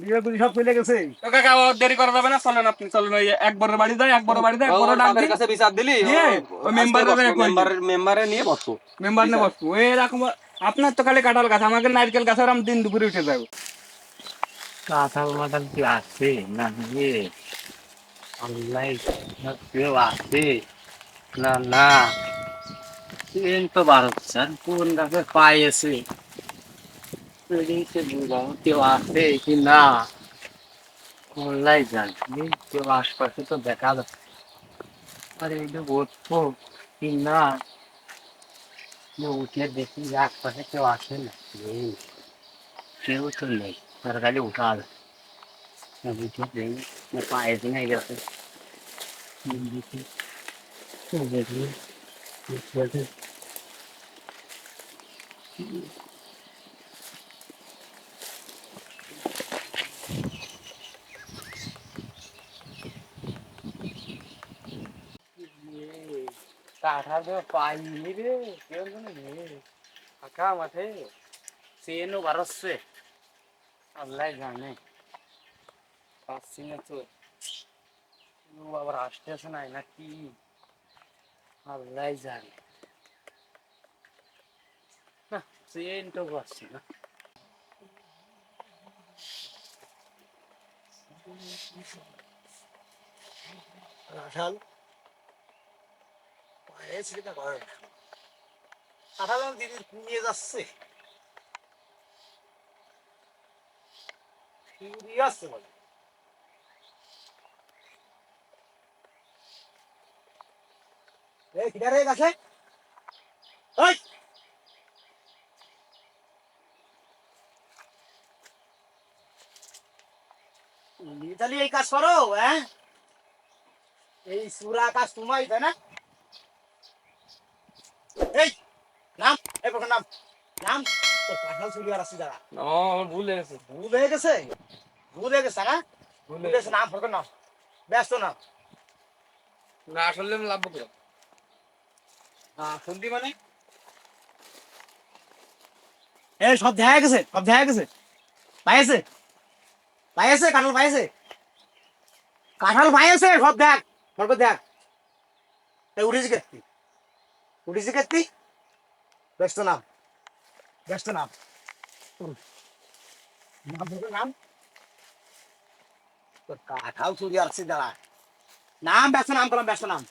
বিয়ে বুঝি সব চলে গেছে। তো কাকা ও দেরি করা যাবে না চলেন আপনি চলেন ওই একবারের বাড়ি যাই একবারের বাড়ি যাই একবারের ডাক বাপের কাছে বিচার দিলি? ওই মেম্বারের মেম্বারের মেম্বারে নিয়ে বসো মেম্বার নে বসবো। এরকম আপনার তো খালি কাঁঠাল গাছ আমাকে নারকেল গাছ আর আমি দিন দুপুরে উঠে যাব। কাঁঠাল মাথাল কি আছে না আল্লাহ কেউ আছে না না? ট্রেন তো বার হচ্ছে কোন গাছে পাইছে ট্রেনিংতে বুঝলাম কেউ আছে কি না আল্লাহ জানি কেউ আশপাশে তো দেখা যাচ্ছে আর এইটা উঠবো কি না উঠে দেখি যে আশপাশে কেউ আসে না নেই কেউ তো নেই তার খালি উঠা আছে বুঝে দেই না পায়ে দিনে গেছে দেখি দেখি দেখি কাঁঠাল তো পাইনি রে কেউ নেই ফাঁকা মাঠে চেনও বাড়াচ্ছে আল্লাহ জানে পাচ্ছি না তো আবার আসতেছে না না কি আল্লাহ জানে না চেন তো পাচ্ছি না কাঁঠাল পায়ে সেটা করে না। কাঁঠাল আমার দিদির নিয়ে যাচ্ছে? আসছে বলে। তাহলে এই কাজ করো হ্যাঁ? এই সুরা কাজ তাই না? এই নাম এই প্রকার নাম। নাম তো কাঁঠাল চুরি আর আসছে যারা। ভুলে গেছে। ভুল হয়ে গেছে? ভুল হয়ে গেছে না? ভুল হয়ে গেছে নাম প্রকার নাম ব্যস্ত নাম না আসলে লাভ করো হ্যাঁ শুনতি মানে? এই সব দেখা গেছে সব দেখা গেছে। পাইছে? পাইছে? কাঁঠাল পাইছে? কাঁঠাল পাইছে সব দেখ সব দেখ। উঠেছি কেত্তি উঠেছি কেত্তি ব্যস্ত নাম ব্যস্ত নাম। নাম? তোর কাঁঠাল চুরি আসছে দাঁড়া। নাম ব্যস্ত নাম করলাম ব্যস্ত নাম।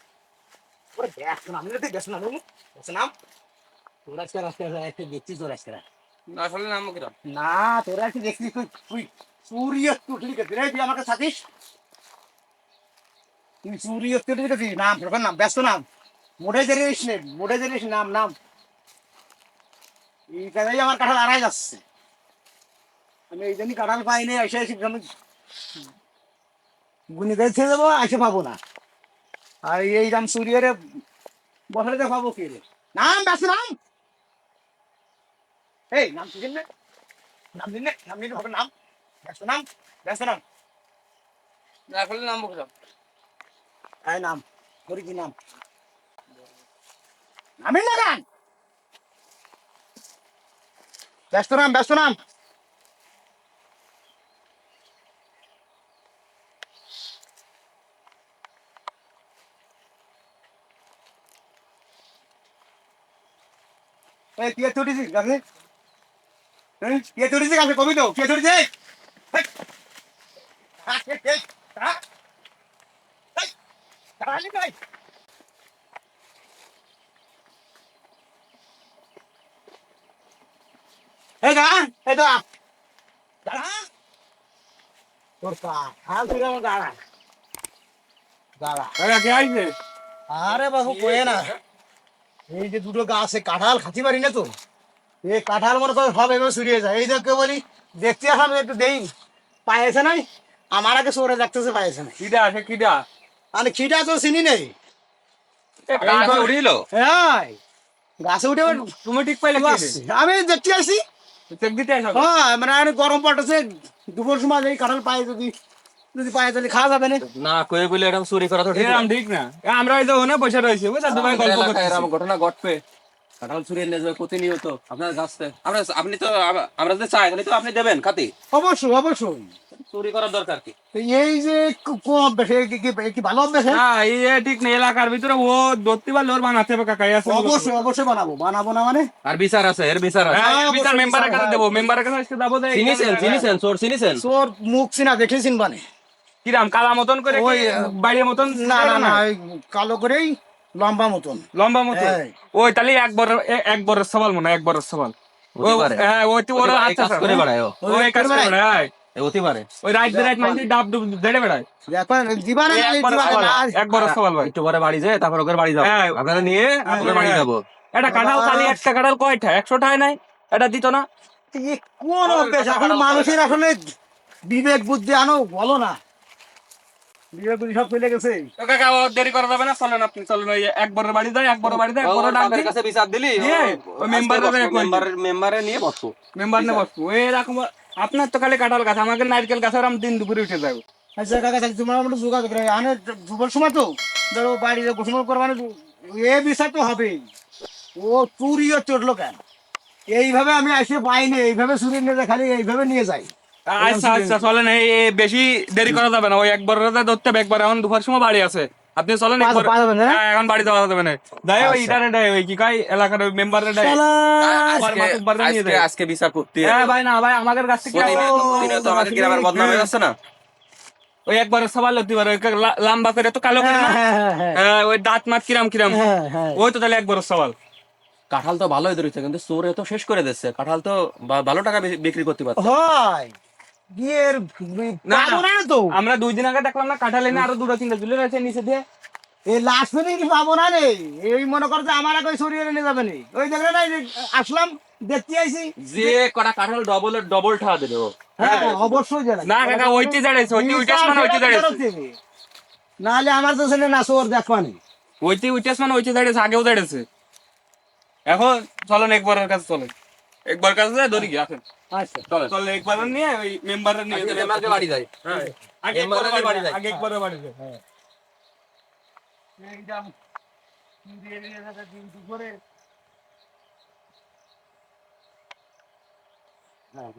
ওরে ব্যস্ত নাম নিলে ব্যস্ত নাম ব্যস্ত নাম। তোর আজকে রাস্তা একটু দেখছিস তোর আজকে না আসলে নাম কিরম না তোরা একটু দেখছিস তুই তুই সূর্য তুটলি কে তুই আমাকে সাথিস তুই সূর্য তুটলি কে নাম নাম ব্যস্ত নাম। মোটে জেনিস নে মোটে জেনিস নাম নাম। এই কাজেই আমার কাঁঠাল আড়াই যাচ্ছে। আমি এই জন্যই কাঁঠাল পাইনি এসে এসে আমি গুনি দিয়ে ছেড়ে দেবো এসে পাবো না। আর এই দাম সূর্যরে বসালে পাবো কি রে? নাম ব্যস্ত নাম। এই নাম কি না? নাম দিন নাম দিন হবে নাম। ব্যস্ত নাম ব্যস্ত নাম। না আসলে নাম কিরম এই নাম করি কি নাম? নামের লাগান ব্যস্ত নাম ব্যস্ত নাম। এই কে তুটিছিস গাছে? কে তুটিছিস গাছে, কবি তো কে হ্যাঁ? এই দাঁড়া এই দাঁড়া দাঁড়া তোর পা। হাল তুই আমার দাঁড়া দাঁড়া কে আইছে? আরে বাবু কয়ে না। এই যে দুটো গাছে কাঁঠাল খাতি পারি না তো? এই কাঁঠাল মনে করে সব এভাবে ছড়িয়ে যায়। এই দেখে বলি দেখতে আসলাম একটু দেই। পায়েছে নাই? আমার আগে সরে দেখতেছে পায়েছে না কিডা আছে কিডা আমি খিটা তো চিনি নেই। গাছে উড়িল? হ্যাঁ গাছে উঠে তুমি ঠিক পাইলে কি আমি দেখতে আসো হ্যাঁ মানে গরম পড়তেছে দুপুর সময় কাঁঠাল পায়ে যদি যদি পায়ে তাহলে খাওয়া যাবে না। না কয়ে বলে এরকম চুরি করা তো ঠিক না। আমরা এই যে ওখানে বসে রয়েছি বুঝছেন দুবাই গল্প এলাকায় এরকম ঘটনা ঘটবে। কাঁঠাল চুরি নিয়ে যাবে প্রতিনিয়ত আপনার গাছ থেকে। আমরা আপনি তো আমরা যদি চাই তাহলে তো আপনি দেবেন খাতি অবশ্যই অবশ্যই। চুরি করার দরকার কি? এই যে ক- ভালো অভ্যাস হ্যাঁ? এই ঠিক নেই এলাকার ভিতরে ও ধরতে পারলে ওর বানাতে হবে কাকা আছে অবশ্যই অবশ্যই বানাবো। বানাবো না মানে? আর বিচার আছে এর বিচার আছে। হ্যাঁ, হ্যাঁ, বিচার মেম্বারের কাছে দেবো মেম্বারের কাছে আজকে যাব দেয় চিনিছেন চিনিছেন চোর চিনিছেন তোর মুখ চিনা দেখেছিন মানে কিরাম কালা মতন করে ওই, বাইরের মতন? না না না কালো করেই লম্বা মতন। লম্বা মতো হ্যাঁ। ওই তাহলে এক বড় এ- এক বড় সবাল মনে এক বড় সবাল হতে হ্যাঁ ওই তো ওরা এই কাজ করে বেড়ায় ও। ওই কাজ করে বেড়ায়। হতে পারে। ওই রাত বেরাত মানুষ ডাব ডুব দেড়ে বেড়ায়। এখন দিবানে এই এক সওয়াল, ভাই। একটু পরে বাড়ি যায় তারপর ওকে বাড়ি যাব। হ্যাঁ। আপনারা নিয়ে ওকে বাড়ি হ্যাঁ। যাব। এটা কাঁঠাল খালি একটা কাঁঠাল কয়টা একশো টাকা নাই? এটা দিত না? কোন অভ্যাস? এখন মানুষের আসলে বিবেক বুদ্ধি আনো বলো না। বিবেক বুদ্ধি সব চলে গেছে। কাকা দেরি করা যাবে না? চলেন আপনি চলেন ওই এক বড় বাড়ি যায় এক বড় বাড়ি যায় এক বড় ডাক কাছে বিচার দিলি? ওই কাছে মেম্বারে নিয়ে বসবো। মেম্বার নে বসবো। এরকম আপনার তো খালি কাঁঠাল গাছ আমাকে নারকেল গাছ আমি দিন দুপুরে উঠে যাব। আচ্ছা কাকা তাহলে আমরা যোগাযোগ করে। আনে দুপুর সময় তো ধরো বাড়িতে গোসল করবানে এ বিষয় তো হবেই ও চুরিও চড়লো কেন? এইভাবে আমি এসে পাইনি এইভাবে চুরি নিয়ে খালি এইভাবে নিয়ে যাই আচ্ছা আচ্ছা চলেন বেশি দেরি করা যাবে না। ওই একবার ধরতে হবে একবার এখন দুপুর সময় বাড়ি আছে। আপনি চলেন না? হ্যাঁ, এখন বাড়ি যাওয়া যাবে দায় ওই আচ্ছা। ইটারে দেয় ওই কি কয় এলাকার ওই মেম্বারে আজকে বিচার করতে। হ্যাঁ ভাই না ভাই আমাদের কাছ থেকে প্রতিদিনে প্রতিদিনে তো আমাদের গ্রামের বদনাম হয়ে যাচ্ছে না? ওই একবার সবাই লতি পারে ওই লা- লম্বা করে তো কালো করে না? হ্যাঁ হ্যাঁ হ্যাঁ হ্যাঁ, ওই দাঁত মাত কিরাম কিরাম। হ্যাঁ হ্যাঁ। ওই তো তাহলে একবার সওয়াল। কাঁঠাল তো ভালোই ধরেছে কিন্তু চোরে তো শেষ করে দিচ্ছে। কাঁঠাল তো ভালো টাকা বিক্রি করতে পারছে। হয়। বিয়ের না, তো। আমরা দুই দিন আগে দেখলাম না কাঁঠাল এনে আরও দুটো তিনটা ঝুলে রয়েছে নিচে দিয়ে। এই লাস্ট মিনিট পাবো না রে। এই মনে করছে আমার আগে সরিয়ে নিয়ে যাবে নি। ওই দেখলে না আসলাম দেখতে আইছি। যে কটা কাঁঠাল ডবল ডবল ঠা দিলে হ্যাঁ অবশ্যই জানা। না কাকা ওইটি দাঁড়িয়েছে ওইটি উইটাস মানে ওইটি আমার তো সেটা না সোর দেখবানি ওইটি উইটাস মানে ওইটি দাঁড়িয়েছে আগেও দাঁড়িয়েছে এখন চলেন একবারের কাছে চলেন একবার কাছে যায় ধরি গিয়ে আসেন। আচ্ছা। চলে একবার নিয়ে ওই মেম্বারের নিয়ে মেম্বারকে বাড়ি যায় হ্যাঁ। আগে বাড়ি যায়। আগে একবার বাড়ি যায় এইটা দিয়ে নিয়ে যাবে দিন দুপুরে হ্যাঁ